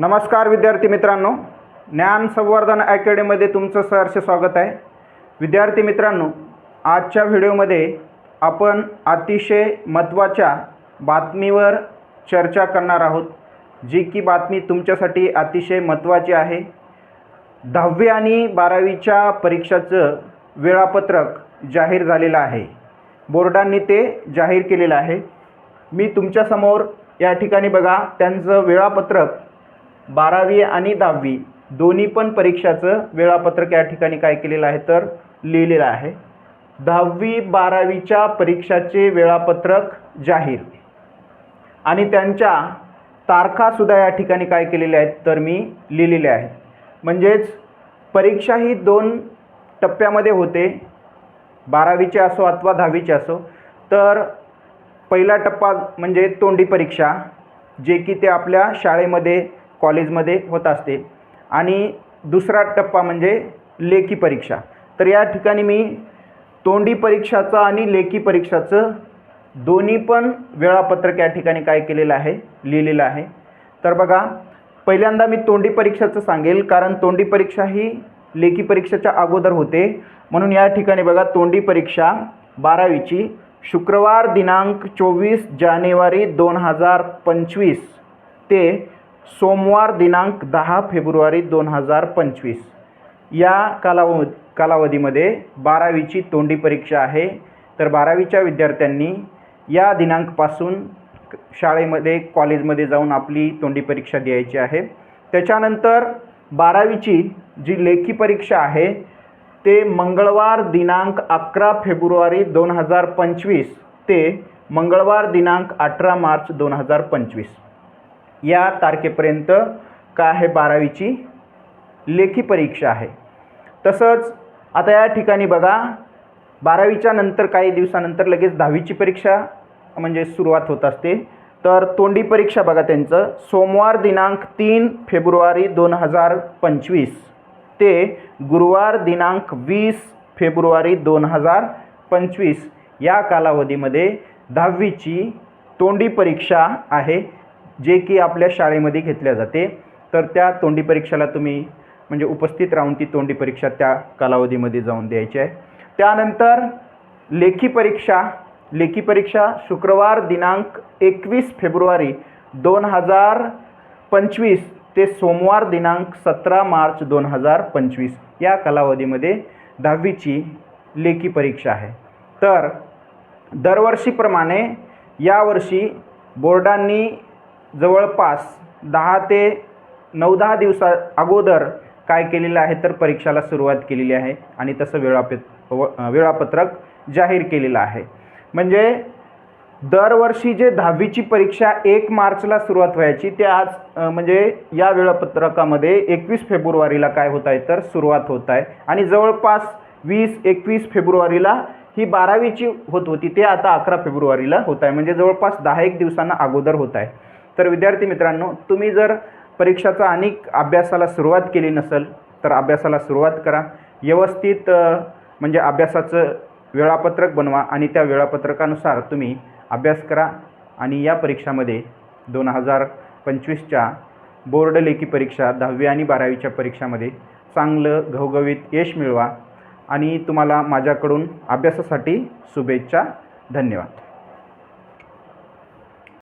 नमस्कार विद्यार्थी मित्रांनो ज्ञान संवर्धन अकॅडमीमध्ये तुमचं सहर्ष स्वागत आहे. विद्यार्थी मित्रांनो आजच्या व्हिडिओमध्ये आपण अतिशय महत्त्वाच्या बातमीवर चर्चा करणार आहोत जी की बातमी तुमच्यासाठी अतिशय महत्त्वाची आहे. दहावी आणि बारावीच्या परीक्षाचं वेळापत्रक जाहीर झालेलं आहे. बोर्डांनी ते जाहीर केलेलं आहे. मी तुमच्यासमोर या ठिकाणी बघा त्यांचं वेळापत्रक बारावी आणि दहावी दोन्ही पण परीक्षाचं वेळापत्रक या ठिकाणी काय केलेलं आहे तर लिहिलेलं आहे. दहावी बारावीच्या परीक्षाचे वेळापत्रक जाहीर. आणि त्यांच्या तारखासुद्धा या ठिकाणी काय केलेल्या आहेत तर मी लिहिलेले आहेत. म्हणजेच परीक्षा ही दोन टप्प्यामध्ये होते. बारावीचे असो अथवा दहावीचे असो. तर पहिला टप्पा म्हणजे तोंडी परीक्षा जे की ते आपल्या शाळेमध्ये कॉलेजमध्ये होत असते. आणि दुसरा टप्पा म्हणजे लेखी परीक्षा. तर या ठिकाणी मी तोंडी परीक्षाचं आणि लेखी परीक्षाचं दोन्ही पण वेळापत्रक या ठिकाणी काय केलेलं आहे लिहिलेलं आहे. तर बघा पहिल्यांदा मी तोंडी परीक्षाचं सांगेल कारण तोंडी परीक्षा ही लेखी परीक्षेच्या अगोदर होते. म्हणून या ठिकाणी बघा तोंडी परीक्षा बारावीची शुक्रवार दिनांक चोवीस जानेवारी दोन हजार पंचवीस ते सोमवार दिनांक दहा फेब्रुवारी दोन हजार पंचवीस. या कालाव कालावधीमध्ये बारावीची तोंडी परीक्षा आहे. तर बारावीच्या विद्यार्थ्यांनी या दिनांकपासून शाळेमध्ये कॉलेजमध्ये जाऊन आपली तोंडी परीक्षा द्यायची आहे. त्याच्यानंतर बारावीची जी लेखी परीक्षा आहे ते मंगळवार दिनांक अकरा फेब्रुवारी दोन हजार पंचवीस ते मंगळवार दिनांक अठरा मार्च दोन हजार पंचवीस. या तारखेपर्यंत काय आहे? बारावीची लेखी परीक्षा आहे. तसंच आता या ठिकाणी बघा बारावीच्या नंतर काही दिवसानंतर लगेच दहावीची परीक्षा म्हणजे सुरुवात होत असते. तर तोंडी परीक्षा बघा त्यांचं. सोमवार दिनांक तीन फेब्रुवारी दोन हजार पंचवीस ते गुरुवार दिनांक वीस फेब्रुवारी दोन हजार पंचवीस या कालावधीमध्ये दहावीची तोंडी परीक्षा आहे. जे की आपल्या शाळेमध्ये घेतल्या जाते. तर त्या तोंडी परीक्षेला तुम्ही म्हणजे उपस्थित राहून ती तोंडी परीक्षा त्या कालावधीमध्ये जाऊन द्यायची आहे. त्यानंतर लेखी परीक्षा लेखी परीक्षा शुक्रवार दिनांक एकवीस फेब्रुवारी दोन हजार पंचवीस ते सोमवार दिनांक सतरा मार्च दोन हजार पंचवीस या कालावधीमध्ये दहावीची लेखी परीक्षा आहे. तर दरवर्षीप्रमाणे यावर्षी बोर्डांनी जवळपास दहा ते नऊ दहा दिवसा अगोदर काय केलेलं आहे तर परीक्षाला सुरुवात केलेली आहे आणि तसं वेळापत व वेळापत्रक जाहीर केलेलं आहे. म्हणजे दरवर्षी जे दहावीची परीक्षा एक मार्चला सुरुवात व्हायची ते आज म्हणजे या वेळापत्रकामध्ये एकवीस फेब्रुवारीला काय होत आहे तर सुरुवात होत आहे. आणि जवळपास वीस एकवीस फेब्रुवारीला ही बारावीची होत होती ते आता अकरा फेब्रुवारीला होत आहे. म्हणजे जवळपास दहा एक दिवसांना अगोदर होत आहे. तर विद्यार्थी मित्रांनो तुम्ही जर परीक्षाचा अनेक अभ्यासाला सुरुवात केली नसेल तर अभ्यासाला सुरुवात करा. व्यवस्थित म्हणजे अभ्यासाचं वेळापत्रक बनवा आणि त्या वेळापत्रकानुसार तुम्ही अभ्यास करा. आणि या परीक्षामध्ये दोन हजार पंचवीसच्या बोर्ड लेखी परीक्षा दहावी आणि बारावीच्या परीक्षामध्ये चांगलं घवघवीत यश मिळवा. आणि तुम्हाला माझ्याकडून अभ्यासासाठी शुभेच्छा. धन्यवाद.